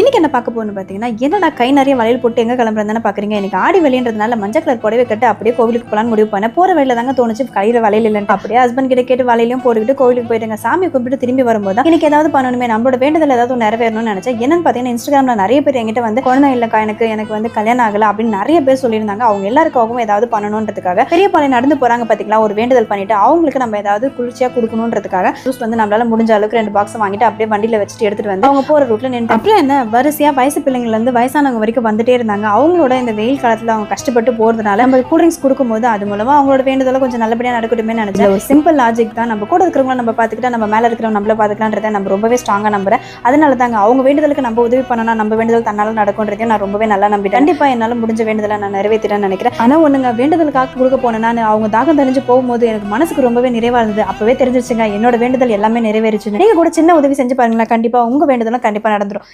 இன்றைக்கி என்ன பார்க்க போகணும்னு பார்த்தீங்கன்னா என்னடா கை நிறைய வளையல் போட்டு எங்கே கிளம்புறதுன்னு பார்க்குறீங்க? எனக்கு ஆடி வெளின்றதுனால மஞ்சள் கலர் புடவை கட்டு அப்படியே கோவிலுக்கு போகலான்னு முடிவு பண்ணேன். போற வழியில தாங்க தோணுச்சு. கையில் வளையல் இல்லைன்னு. அப்படியே ஹஸ்பண்ட் கிட்ட கேட்டு வலையிலையும் போட்டுக்கிட்டு கோவிலுக்கு போயிட்டுங்க சாமி கும்பிட்டு திரும்பி வரும்போது தான் எனக்கு ஏதாவது பண்ணணுமே. நம்மளோட வேண்டுதல் ஏதாவது நிறைவேறணும்னு நினைச்சேன். என்னன்னு பார்த்தீங்கன்னா இன்ஸ்டாகிராமில் நிறைய பேர் என்கிட்ட வந்து குழந்தை இல்லைக்கா எனக்கு எனக்கு வந்து கல்யாணம் ஆகலை அப்படின்னு நிறைய பேர் சொல்லியிருந்தாங்க. அவங்க எல்லாருக்காகவும் ஏதாவது பண்ணணுன்றதுக்காக. பெரிய பாலை நடந்து போகிறாங்க பார்த்தீங்களா? ஒரு வேண்டுதல் பண்ணிட்டு அவங்களுக்கு நம்ம ஏதாவது குளிர்ச்சியாக கொடுக்கணுன்றதுக்காக ஜூஸ் வந்து நம்மளால முடிஞ்ச அளவுக்கு ரெண்டு பாக்ஸ் வாங்கிட்டு அப்படியே வண்டியில் வச்சுட்டு எடுத்துட்டு வந்து அவங்க போகிற ரூட்டில் நின்று அப்படியே என்ன? வரிசையா வயசு பிள்ளைங்கள்ல இருந்து வயசானவங்க வரைக்கும் வந்துட்டே இருந்தாங்க. அவங்களோட இந்த வெயில் காலத்தில் அவங்க கஷ்டப்பட்டு போறதுனால நம்ம கூல் ட்ரிங்க்ஸ் கொடுக்கும்போது அது மூலமாக அவங்களோட வேண்டுதல கொஞ்சம் நல்லபடியாக நடக்கட்டுமே நினைச்சேன். ஒரு சிம்பிள் லாஜிக் தான் நம்ம கூட இருக்கிறவங்கள நம்ம பார்த்துக்கிட்டா நம்ம மேலே இருக்கிறவங்க நம்மள பார்த்துக்கலான்றத நம்ம ரொம்பவே ஸ்ட்ராங்காக நம்புறேன். அதனால தாங்க அவங்க வேண்டுதலுக்கு நம்ம உதவி பண்ணனா நம்ம வேண்டுதல் தன்னால நடக்கும்ன்றதையும் நான் ரொம்பவே நல்லா நம்பிட்டேன். கண்டிப்பாக என்னால் முடிஞ்ச வேண்டுதலை நான் நிறைவேற்றிட்டேன்னு நினைக்கிறேன். ஆனால் ஒன்றுங்க வேண்டுதலுக்காக கொடுக்க போனேன் நான் அவங்க தாகம் தெரிஞ்சு போகும்போது எனக்கு மனசுக்கு ரொம்பவே நிறைவாக இருந்தது. அப்போவே தெரிஞ்சிருச்சுங்க என்னோட வேண்டுதல் எல்லாமே நிறைவேறிச்சு நீங்கள் கூட சின்ன உதவி செஞ்சு பாருங்களேன் கண்டிப்பாக உங்கள் வேண்டுதலும் கண்டிப்பாக நடந்துடும்